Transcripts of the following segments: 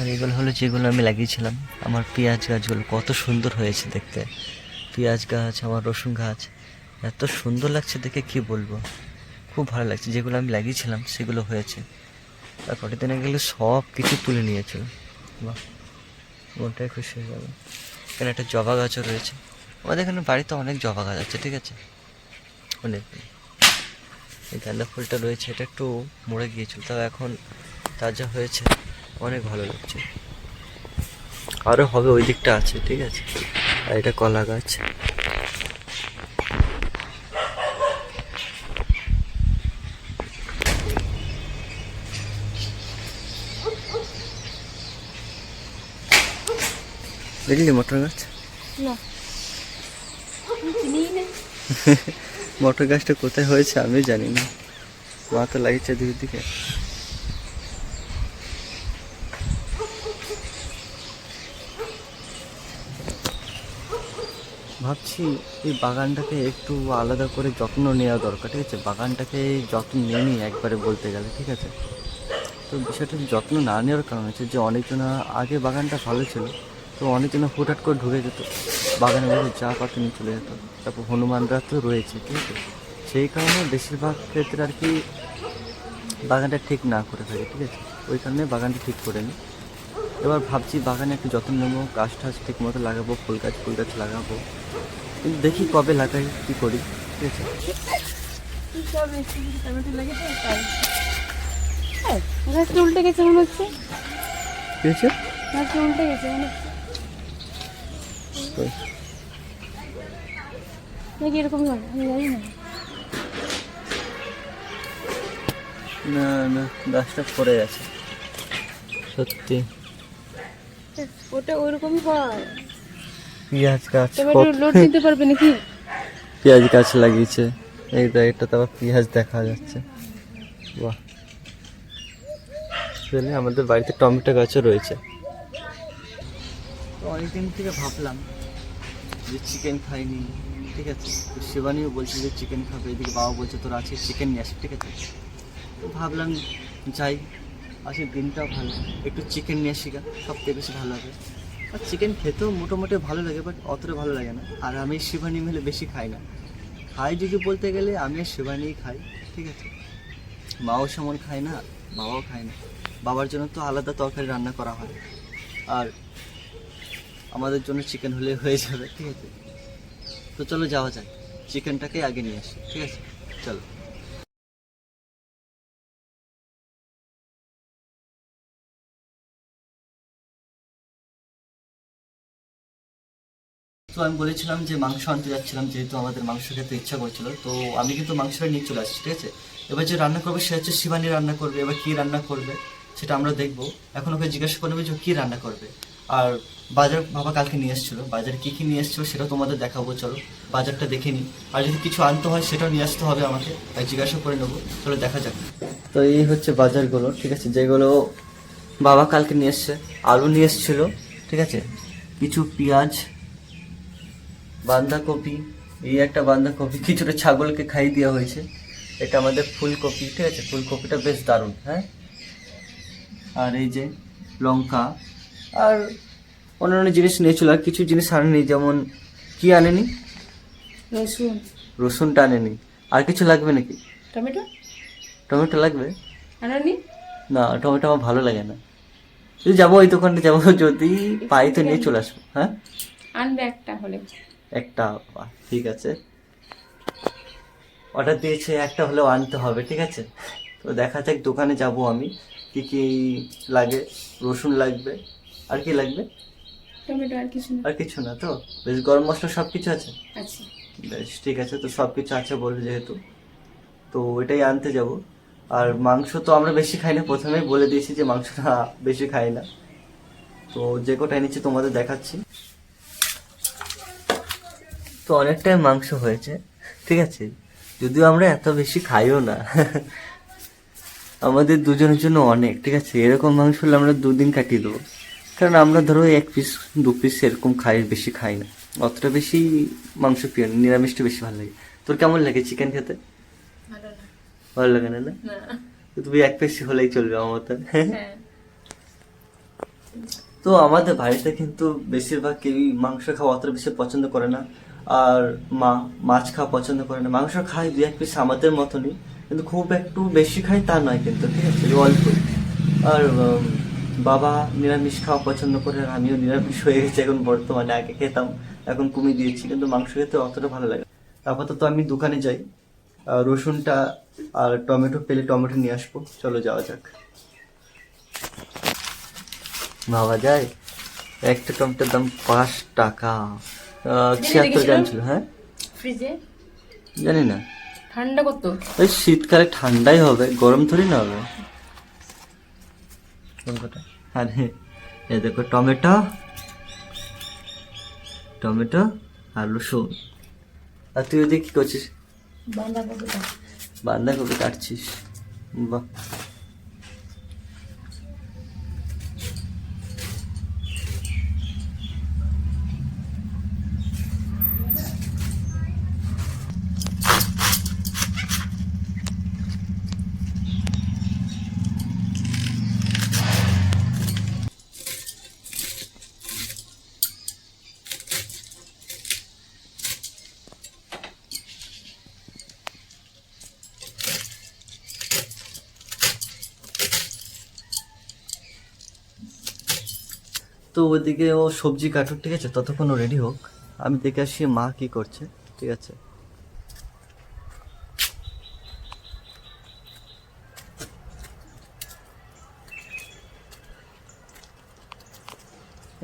আর এগুলো হলো যেগুলো আমি লাগিয়েছিলাম। আমার পেঁয়াজ গাছগুলো কত সুন্দর হয়েছে দেখতে। পেঁয়াজ গাছ, আমার রসুন গাছ, এত সুন্দর লাগছে দেখে কি বলব? খুব ভালো লাগছে। যেগুলো আমি লাগিয়েছিলাম, সেগুলো হয়েছে। তারপরে দিনে গেলে সব কিছু তুলে নিয়েছিল বাহ, মনটাই খুশি হয়ে যাবে এখানে একটা জবা গাছও রয়েছে। আমাদের এখানে বাড়িতে অনেক জবা গাছ আছে, ঠিক আছে? অনেক। এই গাঁদা ফুলটা রয়েছে, এটা একটু মরে গিয়েছিল, তাও এখন তাজা হয়েছে। অনেক ভালো লাগছে। আরও হবে ওই দিকটা আছে ঠিক আছে? আর এটা কলা গাছ। দেখলি মটর গাছ? মটর গাছটা কোথায় হয়েছে আমি জানি না। মা তো লাগিয়েছে দুই দিকে। ভাবছি এই বাগানটাকে একটু আলাদা করে যত্ন নেওয়া দরকার, ঠিক আছে? বাগানটাকে যত্ন নিয়ে নিই একবারে বলতে গেলে, ঠিক আছে? তো বিষয়টা যত্ন না নেওয়ার কারণ হচ্ছে যে অনেকজন আগে বাগানটা ভালো ছিল, তো অনেকজন হুটহাট করে ঢুকে যেত বাগানের মধ্যে যা পাতে নিয়ে চলে যেত, তারপর হনুমানরা তো রয়েছে, ঠিক আছে? সেই কারণে বেশিরভাগ ক্ষেত্রে আর কি বাগানটা ঠিক না করে থাকে, ঠিক আছে? ওই কারণে বাগানটা ঠিক করে নিই। এবার ভাবছি বাগানে একটু যত্ন নেব গাছ টাছ ঠিক মতো লাগাবো, ফুল গাছ ফুল গাছ লাগাবো। দেখি কবে লাগাই কি করি। ঠিক আছে? উল্টে গেছে মনে হচ্ছে। উল্টে গেছে মনে হচ্ছে। এরকম হয়? আমি জানি না। না না গাছটা পড়ে গেছে। সত্যি। ওটা ওইরকমই হয়। পেঁয়াজ গাছ লোড নিতে পারবে নাকি? পেঁয়াজ গাছ লাগিয়েছে। এই এটা তো আবার পেঁয়াজ দেখা যাচ্ছে। বাহ। আমাদের বাড়িতে টমেটো গাছও রয়েছে। তো অনেকদিন থেকে ভাবলাম যে চিকেন খাইনি ঠিক আছে? তো শিবানীও বলছে যে চিকেন খাবে এদিকে বাবা বলছে তোর আছে চিকেন নিয়ে আসি ঠিক আছে? তো ভাবলাম যাই আজকে দিনটাও ভালো। একটু চিকেন নিয়ে আসি গা সব থেকে বেশি ভালো হবে। চিকেন খেতেও মোটামুটি ভালো লাগে বাট অতটা ভালো লাগে না। আর আমি শিবানি মিলে বেশি খাই না। খাই যদি বলতে গেলে, আমি শিবানীই খাই, ঠিক আছে? মাও সেমন খায় না, বাবাও খায় না। বাবার জন্য তো আলাদা তরকারি রান্না করা হয়। আর আমাদের জন্য চিকেন হলে হয়ে যাবে, ঠিক আছে? তো চলো যাওয়া যাক চিকেনটাকে আগে নিয়ে আসি, ঠিক আছে? চলো। আমি বলেছিলাম যে মাংস আনতে যাচ্ছিলাম, যেহেতু আমাদের মাংস খেতে ইচ্ছা করছিল। তো আমি কিন্তু মাংসটা নিয়ে চলে আসছি, ঠিক আছে? এবার যে রান্না করবে সে হচ্ছে শিবানী রান্না করবে, এবার কী রান্না করবে সেটা আমরা দেখব। এখন ওকে জিজ্ঞাসা করবে যে কী রান্না করবে। আর বাজার বাবা কালকে নিয়ে এসেছিল, বাজার কী কী নিয়ে এসেছিল সেটা তোমাদের দেখাবো, চলো। বাজারটা দেখে নিই। আর যদি কিছু আনতে হয় সেটাও নিয়ে আসতে হবে আমাকে, তাই জিজ্ঞাসা করে নেব। চলো দেখা যাক। তো এই হচ্ছে বাজারগুলো, ঠিক আছে? যেগুলো বাবা কালকে নিয়ে এসছে, আলু নিয়ে এসেছিল, ঠিক আছে? কিছু পেঁয়াজ বাঁধাকপি এই একটা বাঁধাকপি কিছুটা ছাগলকে খাইয়ে দেওয়া হয়েছে। এটা আমাদের ফুলকপি ঠিক আছে? ফুলকপিটা বেশ দারুণ হ্যাঁ? আর এই যে লঙ্কা আর অন্যান্য জিনিস নিয়েছিল আর কিছু জিনিস আনেনি যেমন কি আনেনি? রসুন। রসুনটা আনেনি। আর কিছু লাগবে নাকি? টমেটো? টমেটো লাগবে? আনানি? না টমেটো আমার ভালো লাগে না। যদি যাব ওই দোকানটা যাব যদি পাই তো নিয়ে চলে আসব হ্যাঁ? আনবে একটা হলে। একটা ঠিক আছে? অর্ডার দিয়েছে একটা হলেও আনতে হবে ঠিক আছে? তো দেখা যাক দোকানে যাব আমি কি কি লাগে রসুন লাগবে আর কি লাগবে? টমেটো আর কিছু না। আর কিছু না তো? বেশ গরম মশলা সব কিছু আছে। আচ্ছা বেশ ঠিক আছে তো সব কিছু আছে বলবে যেহেতু। তো ওইটাই আনতে যাব। আর মাংস তো আমরা বেশি খাই না প্রথমেই বলে দিয়েছি যে মাংসটা বেশি খাই না। তো যে কটা এনেছি তোমাদের দেখাচ্ছি। তো অনেকটাই মাংস হয়েছে ঠিক আছে? যদিও আমরা এত বেশি খাইও না। আমাদের দুজনের জন্য অনেক ঠিক আছে? এরকম মাংস হলে আমরা দুদিন কাটিয়ে দেবো। কারণ আমরা ধরো এক পিস দু পিস এরকম খাই বেশি খাই না। অতটা বেশি মাংস প্রিয় না, নিরামিষটা বেশি ভালো লাগে। তোর কেমন লাগে চিকেন খেতে? ভালো লাগে না না? না। তুমি এক পিস হলেই চলবে আমার মতো। হ্যাঁ। তো আমাদের বাড়িতে কিন্তু বেশিরভাগ কেউই মাংস খাওয়া অতটা বেশি পছন্দ করে না। আর মা, মাছ খাওয়া পছন্দ করে না। মাংস খায় দু এক পিস আমাদের মতনই, কিন্তু খুব একটু বেশি খায় তা নয় কিন্তু, ঠিক আছে? অল্প। আর বাবা নিরামিষ খাওয়া পছন্দ করে আর আমিও নিরামিষ হয়ে গেছি এখন বর্তমানে, আগে খেতাম, এখন কমিয়ে দিয়েছি, কিন্তু মাংস খেতে অতটা ভালো লাগে। আপাতত আমি দোকানে যাই। রসুনটা আর টমেটো পেলে টমেটো নিয়ে আসব। চলো যাওয়া যাক। ভাবা যায়? একটা টমেটোর দাম পাঁচ টাকা। ছিয়াত্তর গ্রাম ছিল হ্যাঁ? ফ্রিজে? জানি না। ঠান্ডা কত? ওই শীতকালে ঠান্ডাই হবে গরম থরি না হবে? আরে এ দেখো টমেটো টমেটো আর রসুন। আর তুই ওদিকে কি করছিস? বাঁধাকপিটা। বাঁধাকপি কাটছিস। বাহ। তো ওদিকে ও সবজি কাটুক, ঠিক আছে? ততক্ষণ রেডি হোক। আমি দেখে আসি মা কি করছে, ঠিক আছে?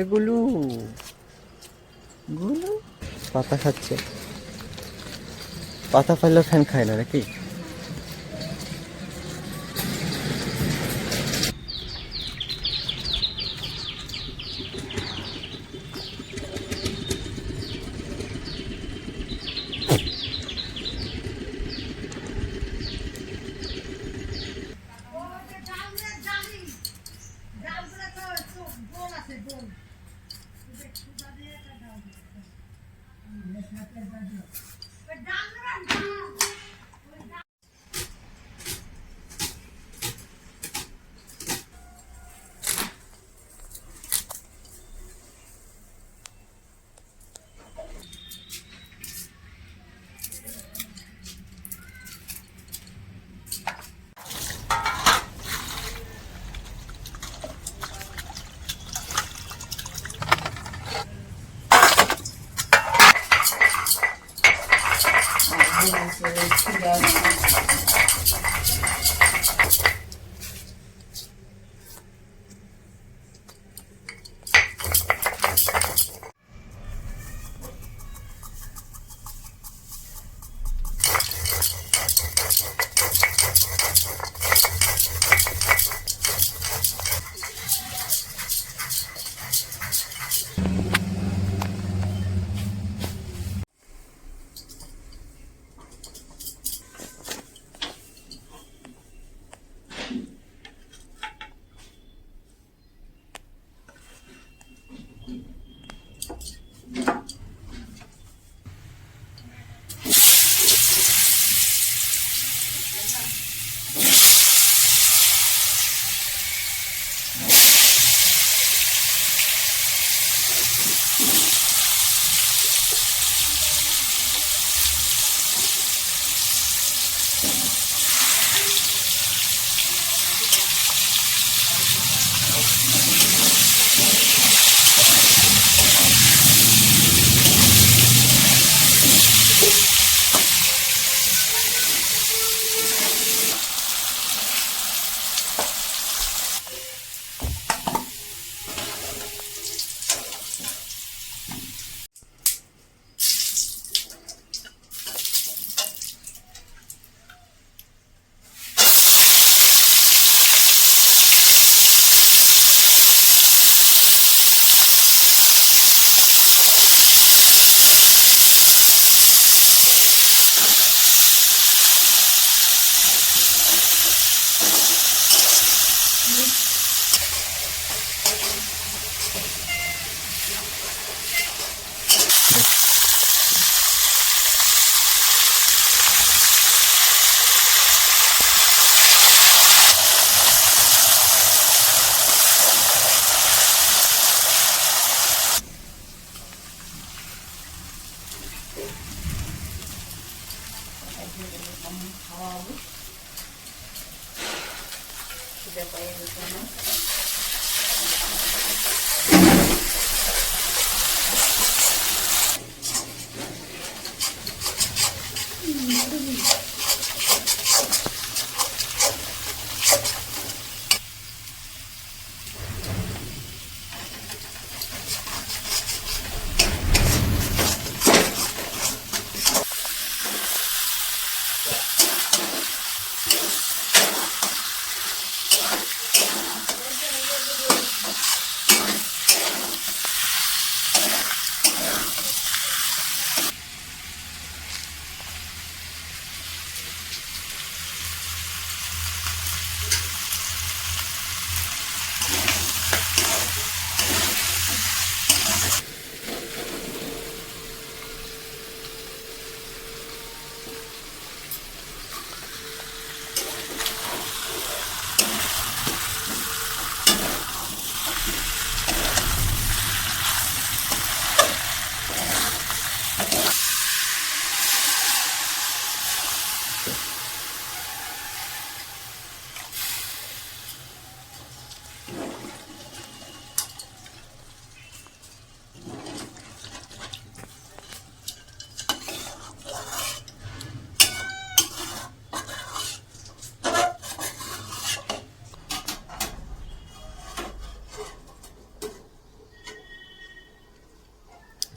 এগুলো গুলো? পাতা খাচ্ছে। পাতা পাইলেও ফ্যান খায় না নাকি? Thank you.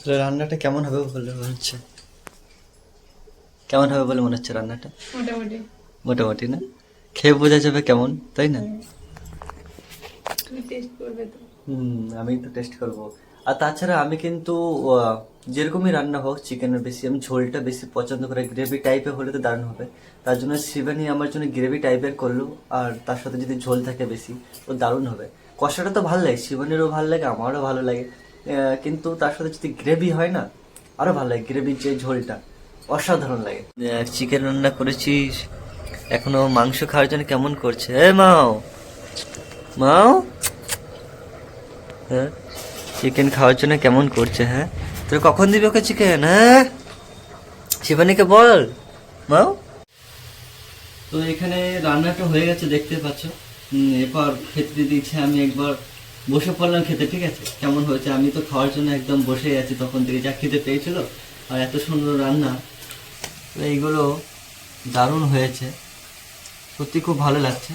তাহলে রান্নাটা কেমন হবে বলে মনে হচ্ছে? কেমন হবে বলে মনে হচ্ছে রান্নাটা? মোটামুটি। মোটামুটি না? খেয়ে বোঝা যাবে কেমন তাই না? হুম আমি তো টেস্ট করব। আর তাছাড়া আমি কিন্তু যেরকমই রান্না হোক চিকেনের বেশি আমি ঝোলটা বেশি পছন্দ করে। গ্রেভি টাইপের হলে তো দারুণ হবে। তার জন্য শিবানী আমার জন্য গ্রেভি টাইপের করল আর তার সাথে যদি ঝোল থাকে বেশি তো দারুণ হবে। কষাটা তো ভালো লাগে শিবানীরও ভালো লাগে আমারও ভালো লাগে। কিন্তু তার সাথে যদি গ্রেভি হয় না আরও ভালো লাগে গ্রেভির যে ঝোলটা অসাধারণ লাগে। চিকেন রান্না করেছিস এখনও মাংস খাওয়ার জন্য কেমন করছে? এ মাও! মাও! হ্যাঁ? চিকেন খাওয়ার জন্য কেমন করছে হ্যাঁ? তুই কখন দিবি ওকে চিকেন হ্যাঁ? শিবানীকে বল। মাও! তো এখানে রান্নাটা হয়ে গেছে দেখতে পাচ্ছ। এরপর খেতে দিচ্ছে আমি একবার বসে পড়লাম খেতে, ঠিক আছে? কেমন হয়েছে? আমি তো খাওয়ার জন্য একদম বসে আছি, তখন থেকে যা খেতে পেয়েছিল আর এত সুন্দর রান্না। এইগুলো দারুণ হয়েছে। সত্যি খুব ভালো লাগছে।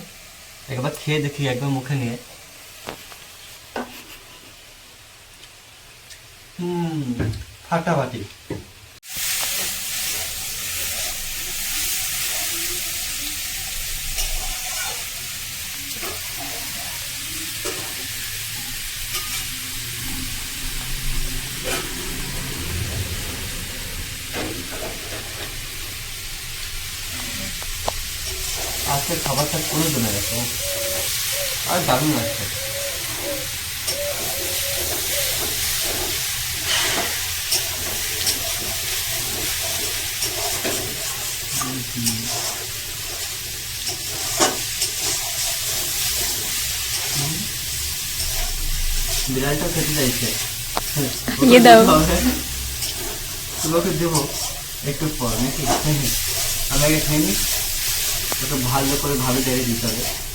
একবার খেয়ে দেখি একবার মুখে নিয়ে। হুম ফাটাফাটি আজকের খাবারটা কোনো জমে গেছে আর দারুণ লাগছে। বিড়ালটা খেতে চাইছে। ইয়ে দাও। তোমাকে দেবো একটু পর নাকি? আমি আগে খাইনি ওটা ভালো করে ভাবে জায়গায় দিতে হবে।